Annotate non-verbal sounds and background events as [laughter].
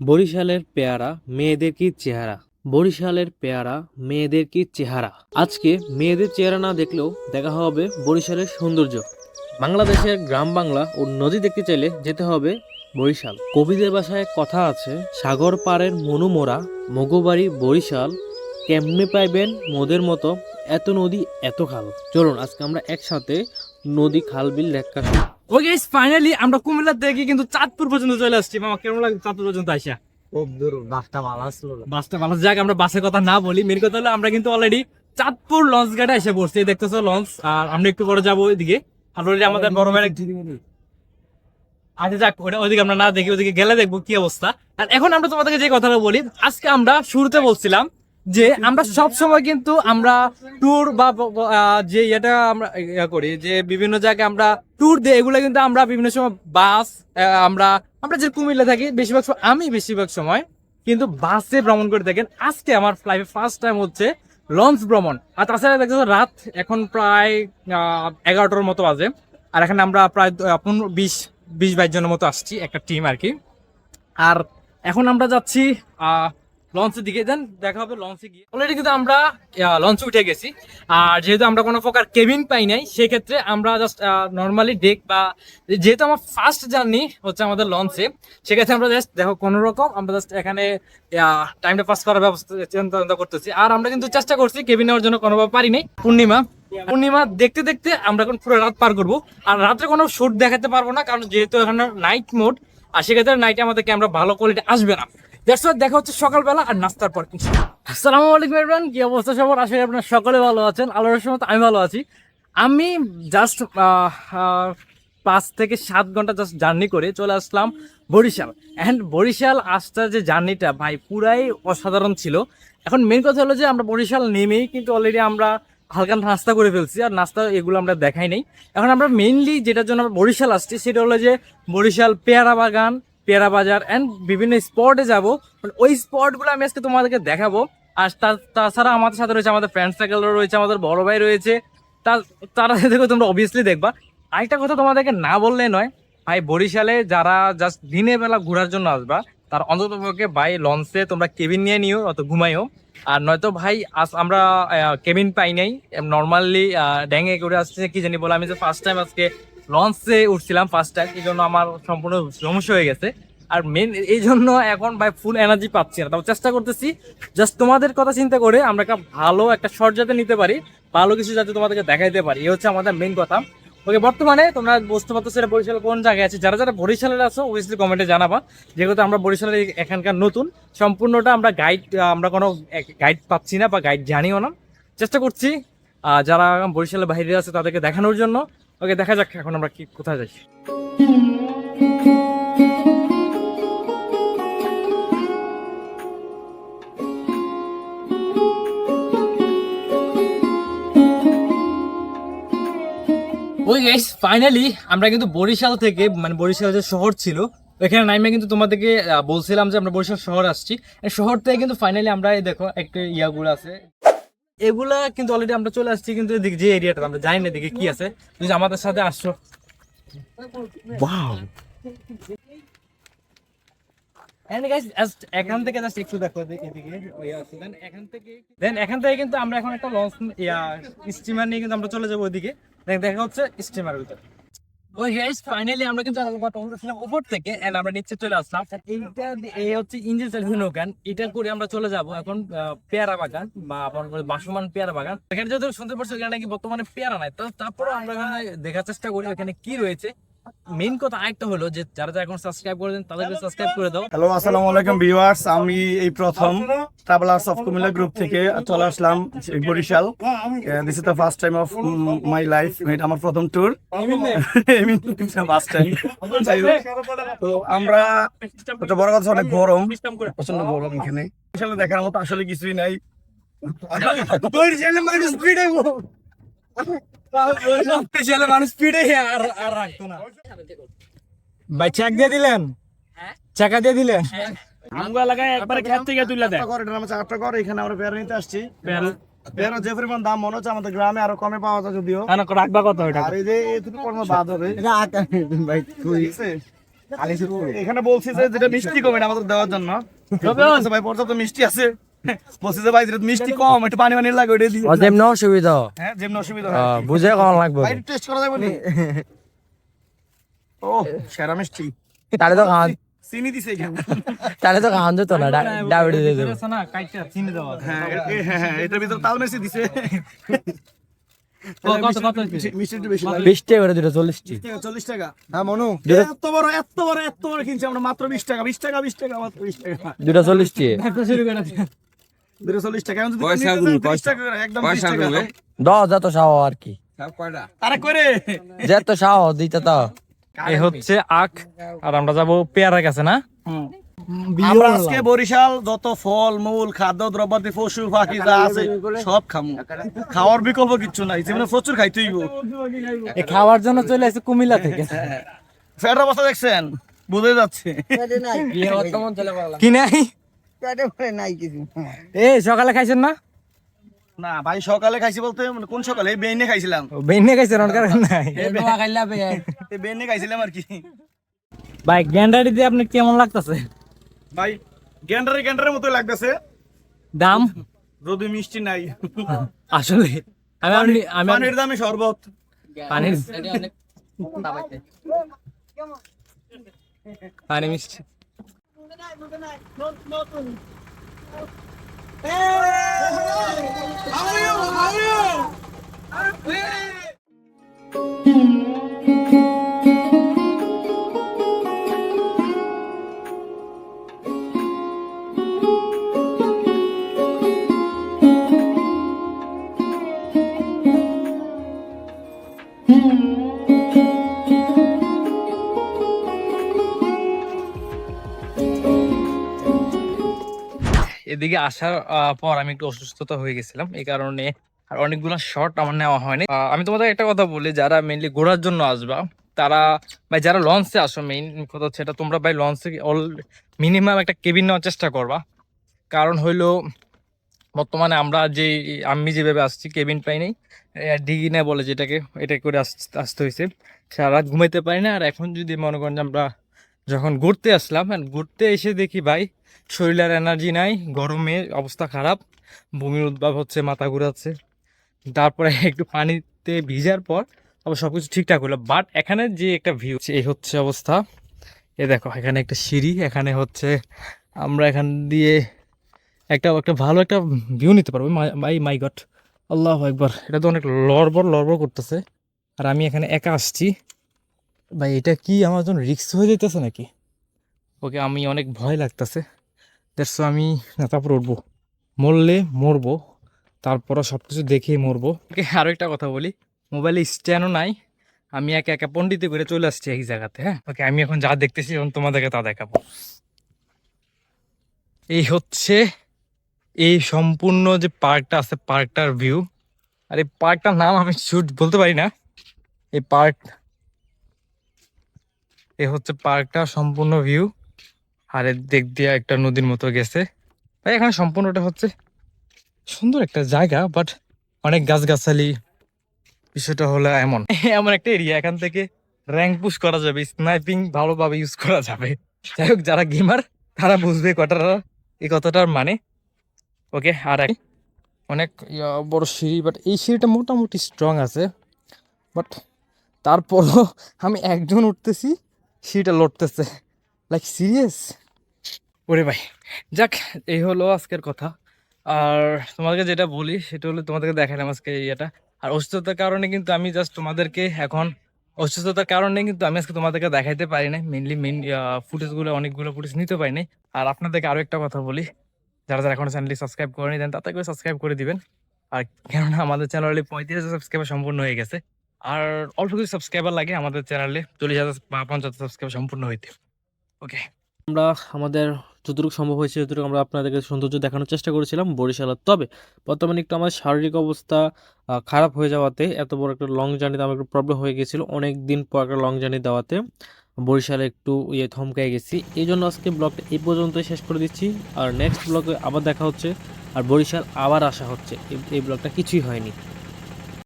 বরিশালের পেয়ারা, মেয়েদের কি চেহারা? বরিশালের পেয়ারা, মেয়েদের কি চেহারা? আজকে মেয়েদের চেহারা না দেখলেও দেখা হবে বরিশালের সৌন্দর্য। বাংলাদেশের গ্রাম বাংলা ও নদী দেখতে চাইলে যেতে হবে বরিশাল। কবিদের ভাষায় কথা আছে, সাগর পাড়ের মনুমোরা মগবাড়ি, বরিশাল, কেমনে পাইবেন মোদের মতো এত নদী, এত খাল? চলুন, আজকে আমরা একসাথে নদী, খাল, বিল লেখা ওকে ফাইনালি আমরা কুমিল্লা থেকে কিন্তু চাঁদপুর পর্যন্ত চলে আসছি। মামা কেমন লাগে চাঁদপুর পর্যন্ত আইসা? খুব দূর বাসটা ভালো আসলো। বাসটা ভালো যাক আমরা বাসের কথা না বলি। মেন কথা হলো আমরা কিন্তু অলরেডি চাঁদপুর লঞ্চ ঘাটে এসে পড়ছি। দেখতেছো লঞ্চ আর আমরা একটু পরে যাব ওইদিকে। অলরেডি আমাদের বড় ভাইয়ের আচ্ছা যাক ওটা ওইদিকে আমরা না দেখি ওইদিকে গেলে দেখব কি অবস্থা। আর এখন আমরা তোমাদেরকে যে কথাটা বলি আজকে আমরা শুরুতে বলছিলাম যে আমরা সব সময় কিন্তু আমরা ট্যুর বা যে ইয়েটা আমরা, ইয়া করি, যে বিভিন্ন জায়গায় আমরা ট্যুর দিই এগুলো কিন্তু আমরা বিভিন্ন সময় বাস আমরা আমরা যে কুমিল্লা থাকি, বেশিরভাগ সময়, আমি বেশিরভাগ সময় কিন্তু বাসে ভ্রমণ করে থাকেন। আজকে আমার ফ্লাইফে ফার্স্ট টাইম হচ্ছে লঞ্চ ভ্রমণ। আর তাছাড়া দেখছ রাত এখন প্রায় এগারোটার মতো বাজে। আর এখানে আমরা প্রায় পনেরো, বিশ বিশ বাইশ জনের মতো আসছি, একটা টিম আর কি। আর এখন আমরা যাচ্ছি লঞ্চের দিকে, দেন দেখা হবে লঞ্চে গিয়ে। অলরেডি কিন্তু আমরা লঞ্চে উঠে গেছি। আর যেহেতু আমরা কোনো প্রকার কেবিন পাই নাই, সেক্ষেত্রে আমরা জাস্ট নর্মালি ডেক বা যেহেতু আমার ফার্স্ট জার্নি হচ্ছে আমাদের লঞ্চে, সেক্ষেত্রে আমরা জাস্ট দেখো কোনো রকম আমরা জাস্ট এখানে টাইমটা পাস করার ব্যবস্থা চিন্তা করতেছি। আর আমরা কিন্তু চেষ্টা করছি কেবিন নেওয়ার জন্য কোনোভাবে পারি নাই। পূর্ণিমা পূর্ণিমা দেখতে দেখতে আমরা এখন পুরো রাত পার করব। আর রাত্রে কোনো শুট দেখাতে পারব না, কারণ যেহেতু এখানে নাইট মোড আর সেক্ষেত্রে নাইটে আমাদের ক্যামেরা ভালো কোয়ালিটি আসবে না। দ্যাটস দেখা হচ্ছে সকালবেলা আর নাস্তার পর আসসালামু আলাইকুম এভরিওয়ান কি অবস্থা সবার? আশা করি আপনারা সকলে ভালো আছেন। আল্লাহর সময় আমি ভালো আছি। আমি জাস্ট পাঁচ থেকে সাত ঘণ্টা জাস্ট জার্নি করে চলে আসলাম বরিশাল। অ্যান্ড বরিশাল আসতে যে জার্নিটা ভাই পুরাই অসাধারণ ছিল। এখন মেন কথা হলো যে আমরা বরিশাল নেমেই কিন্তু অলরেডি আমরা হালকা নাস্তা করে ফেলছি আর নাস্তা এগুলো আমরা দেখাই নাই। এখন আমরা মেইনলি যেটার জন্য আমরা বরিশাল আসছি, সেটা হলো যে বরিশাল পেয়ারা বাগান পেয়ারা বাজার অ্যান্ড বিভিন্ন স্পটে যাব। ওই স্পটগুলো আমি আজকে তোমাদেরকে দেখাবো। আর তাছাড়া আমাদের সাথে রয়েছে আমাদের ফ্রেন্ড সার্কেল রয়েছে, আমাদের বড় ভাই রয়েছে। তারা [laughs] দেখো তোমরা অবভিয়াসলি দেখবা। আরেকটা কথা তোমাদেরকে না বললে নয়, ভাই বরিশালে যারা জাস্ট দিনের বেলা ঘোরার জন্য আসবা, তার অন্তত পক্ষে ভাই লঞ্চে তোমরা কেবিন নিয়ে নিও, অত ঘুমাইও আর নয়তো ভাই আজ আমরা কেবিন পাই নাই। নর্মালি ড্যাঙে করে আসছে, কি জানি বলে, আমি যে ফার্স্ট টাইম আজকে লঞ্চে উঠছিলাম ফার্স্ট টাইম এই জন্য আমার সম্পূর্ণ সমস্যা হয়ে গেছে। আর মেন এই জন্য এখন ভাই ফুল এনার্জি পাচ্ছি না। তাও চেষ্টা করতেছি জাস্ট তোমাদের কথা চিন্তা করে আমরা একটা ভালো একটা শর্ট যাতে নিতে পারি, ভালো কিছু যাতে তোমাদেরকে দেখাইতে পারি। এই হচ্ছে আমাদের মেন কথা। ওকে বর্তমানে তোমরা বুঝতে পারতো সেটা বরিশাল কোন জায়গায় আছে। যারা যারা বরিশালের আছো অবভিয়াসলি কমেন্টে জানাবা। যেহেতু আমরা বরিশালের এখানকার নতুন, সম্পূর্ণটা আমরা গাইড আমরা কোনো গাইড পাচ্ছি না বা গাইড জানিও না। চেষ্টা করছি যারা বরিশালের বাইরে আছে তাদেরকে দেখানোর জন্য। ওকে, দেখা যাক এখন আমরা কি, কোথায় যাই। ওই গাইস ফাইনালি আমরা কিন্তু বরিশাল থেকে মানে বরিশাল যে শহর ছিল এখানে নাইমে কিন্তু তোমাদেরকে বলছিলাম যে আমরা বরিশাল শহর আসছি। শহর থেকে কিন্তু ফাইনালি আমরা দেখো, একটা ইয়াগুলো আছে। এগুলা কিন্তু অলরেডি আমরা চলে আসছি কিন্তু এদিকে যে এরিয়াটা আমরা জানি না এদিকে কি আছে। তুমি আমাদের সাথে আসছো। এখান থেকে জাস্ট একটু দেখো এদিকে এদিকে ওই আছে। দেন এখান থেকে দেন এখান থেকে কিন্তু আমরা এখন একটা লঞ্চ স্টিমার নিয়ে কিন্তু আমরা চলে যাব ওইদিকে। দেখ দেখা হচ্ছে স্টিমার ভিতরে। ফাইনালি আমরা কিন্তু কথা উপর থেকে আমরা চলে আসলাম। এইটা এই হচ্ছে ইঞ্জিন এটা করে আমরা চলে যাব এখন পেয়ারা বাগান, বা আপনার পেয়ারা বাগান। যেহেতু শুনতে এখানে নাকি বর্তমানে পেয়ারা নাই। তারপরে আমরা দেখার চেষ্টা করি এখানে কি রয়েছে। মেইন কথা আরেকটা হলো যে যারা যারা এখন সাবস্ক্রাইব করে দেন তাদেরকে সাবস্ক্রাইব করে দাও। হ্যালো আসসালামু আলাইকুম ভিউয়ার্স আমি এই প্রথম ট্রাভেলার্স অফ কুমিল্লা গ্রুপ থেকে চলে আসলাম Barisal. This is the first time of my life এটা আমার প্রথম ট্যুর ফার্স্ট টাইম তো আমরা একটা বড় কথা অনেক গরম প্রচণ্ড গরম এখানে। বরিশালে দেখার মতো আসলে কিছুই নাই। [laughs] বরিশালে মানুষ স্পিডে স্পেশাল মানুষ স্পিডে আর আর রাখতো না। ভাই চেক দিয়ে দিলেন? চাকা দিয়ে দিলেন? আমগো লাগায় একবারে খেত থেকে তুইলা দেয় ঘর এটা চারটা ঘর এখানে আমরা পেয়ারা নিতে আসছি। পেয়ারা। যে পরিমাণ দাম মনে হচ্ছে আমাদের গ্রামে আরও কমে পাওয়া যায় যদিও। রাখবা কত ওইটা? আর এই যে এটুকু কর্ম বাদ হবে। ঠিক আছে? এখানে বলছি যে যেটা মিষ্টি কমে আমাদের দেওয়ার জন্য। ভাই পর্যাপ্ত মিষ্টি আছে। বলছি যে ভাই যেটা মিষ্টি কম একটু পানি পানি লাগে ওইটা দিয়ে যেমন অসুবিধা। হ্যাঁ যেমন অসুবিধা হয়। বুঝে কম লাগবে। ভাই টেস্ট করা যাবে নি ও সেরা মিষ্টি। তাহলে তো খাওয়ান চিনি দিছে এখানে। তাহলে তো যেত না দিয়ে দেবো। না কাইটা চিনি দেওয়া হ্যাঁ হ্যাঁ হ্যাঁ এটার ভিতরে তাল দিছে। মিষ্টি করে দুটো চল্লিশটি চল্লিশ টাকা। হ্যাঁ মনু? এত বড় এত বড় এত বড় কিনছি আমরা মাত্র বিশ টাকা বিশ টাকা বিশ টাকা মাত্র বিশ টাকা। দুটো চল্লিশটি শুরু করে দিও। টাকা। এখন যদি পয়সা নিতে গুলো, চান, 30 পয়সা। টাকা করে, একদম বিশ পয়সা টাকা। গুলো। দশ যত সাহ আর কি। আরে করে। যে সাহ দিতে তো। এই হচ্ছে আখ আর আমরা যাব পেয়ারা কাছে না? আমরা আজকে বরিশাল যত ফল মূল খাদ্য দ্রব্যাদি পশু পাখি যা আছে সব খামু। খাওয়ার বিকল্প কিচ্ছু নাই জীবনে প্রচুর খাইতেই এই খাওয়ার জন্য চলে আসছে কুমিল্লা থেকে। ফের অবস্থা দেখছেন? বুঝে যাচ্ছে। কি নাই? এই সকালে খাইছেন না? না ভাই সকালে খাইছি বলতে মানে কোন সকালে? বেইনে খাইছিলাম। বেইনে খাইছেন কারণ নাই। এই বেইনে খাইছিলাম আর কি। ভাই গ্যান্ডারি দিয়ে আপনি কেমন লাগতেছে? ভাই গ্যান্ডারে গ্যান্ডারের মতো লাগতেছে। দাম? যদি মিষ্টি নাই। আসলে আমি আপনি- আমি পানির দামে শরবত। পানির পানি মিষ্টি। Hey! How are you? How are you? Hey! এদিকে আসার পর আমি একটু অসুস্থতা হয়ে গেছিলাম। এই কারণে আর অনেকগুলো শর্ট আমার নেওয়া হয়নি। আমি তোমাদের একটা কথা বলি, যারা মেইনলি ঘোরার জন্য আসবা, তারা ভাই যারা লঞ্চে আসো মেইন কথা হচ্ছে এটা, তোমরা ভাই লঞ্চে অল মিনিমাম একটা কেবিন নেওয়ার চেষ্টা করবা। কারণ হইল, বর্তমানে আমরা যে, আমি যেভাবে আসছি কেবিন পাই নাই ডিগি না বলে যেটাকে, এটা করে আস- আসতে হয়েছে সারা রাত ঘুমাইতে পারি না, আর এখন যদি মনে করেন যে আমরা যখন ঘুরতে আসলাম and ঘুরতে এসে দেখি ভাই, শরীরের এনার্জি নাই, গরমে অবস্থা খারাপ, বমির উদ্ভাব হচ্ছে, মাথা ঘুরাচ্ছে। তারপরে [laughs] একটু পানিতে ভিজার পর আবার সব কিছু ঠিকঠাক হলো। বাট এখানে যে একটা ভিউ এই হচ্ছে অবস্থা। এ দেখো, এখানে একটা সিঁড়ি, এখানে হচ্ছে আমরা এখান দিয়ে একটা একটা ভালো একটা ভিউ নিতে পারব। মাই মাই গট আল্লাহ একবার এটা তো অনেক লড়বড় লড়বড় করতেছে। আর আমি এখানে একা আসছি। ভাই এটা কি আমার জন্য রিক্স হয়ে যেতেছে নাকি? ওকে আমি অনেক ভয় লাগতেছে। দ্যাটস আমি না তারপর উঠবো। মরলে মরবো তারপরও সব কিছু দেখেই মরবো। ওকে আরও একটা কথা বলি। মোবাইলে স্ট্যান্ডও নাই। আমি একা একা পন্ডিতে করে চলে আসছি এই জায়গাতে হ্যাঁ? ওকে আমি এখন যা দেখতেছি এখন তোমাদেরকে তা দেখাবো। এই হচ্ছে এই সম্পূর্ণ যে পার্কটা আছে পার্কটার ভিউ আর এই পার্কটার নাম আমি শুট বলতে পারি না। এই পার্ক এ হচ্ছে পার্কটা, সম্পূর্ণ ভিউ আর এর দিক দিয়ে একটা নদীর মতো গেছে। ভাই, এখানে সম্পূর্ণটা হচ্ছে সুন্দর একটা জায়গা বাট অনেক গাছগাছালি। বিষয়টা হলো এমন। [laughs] এমন একটা এরিয়া এখান থেকে র্যাঙ্ক পুশ করা যাবে স্নাইপিং ভালোভাবে ইউজ করা যাবে। যাই হোক, যারা গেমার তারা বুঝবে কথাটা, এই কথাটার মানে। ওকে আর অনেক বড় সিঁড়ি বাট এই সিঁড়িটা মোটামুটি স্ট্রং আছে। বাট তারপরও আমি একজন উঠতেছি। সিঁড়িটা লড়তেছে লাইক সিরিয়াস ওরে ভাই, যাক, এই হলো আজকের কথা। আর তোমাদেরকে যেটা বলি, সেটা হলো তোমাদেরকে দেখালাম আজকে ইয়েটা। আর অসুস্থতার কারণে কিন্তু আমি জাস্ট তোমাদেরকে এখন, অসুস্থতার কারণে কিন্তু আমি আজকে তোমাদেরকে দেখাইতে পারি না মেনলি মেন ফুটেজগুলো, অনেকগুলো ফুটেজ নিতে পারি নাই। আর আপনাদেরকে আরও একটা কথা বলি, যারা যারা এখনও চ্যানেলটি সাবস্ক্রাইব করেনি দেন তাতে করে সাবস্ক্রাইব করে দিবেন। আর কেননা আমাদের চ্যানেলে পঁয়ত্রিশ সাবস্ক্রাইবার সম্পূর্ণ হয়ে গেছে। আর অল্প কিছু সাবস্ক্রাইবার লাগে আমাদের চ্যানেলে চল্লিশ হাজার বা পঞ্চাশ সাবস্ক্রাইবার সম্পূর্ণ হইতে। ওকে আমরা আমাদের যতটুকু সম্ভব হয়েছে যতটুকু আমরা আপনাদেরকে সৌন্দর্য দেখানোর চেষ্টা করেছিলাম বরিশালের তবে বর্তমানে একটু আমার শারীরিক অবস্থা খারাপ হয়ে যাওয়াতে এত বড় একটা লং জার্নিতে আমার একটু প্রবলেম হয়ে গেছিল। অনেক দিন পর একটা লং জার্নি দেওয়াতে বরিশালে একটু ইয়ে থমকায় গেছি। এই জন্য আজকে ব্লগটা এই পর্যন্তই শেষ করে দিচ্ছি। আর নেক্সট ব্লগে আবার দেখা হচ্ছে। আর বরিশাল আবার আসা হচ্ছে। এই- এই ব্লগটা কিছুই হয়নি।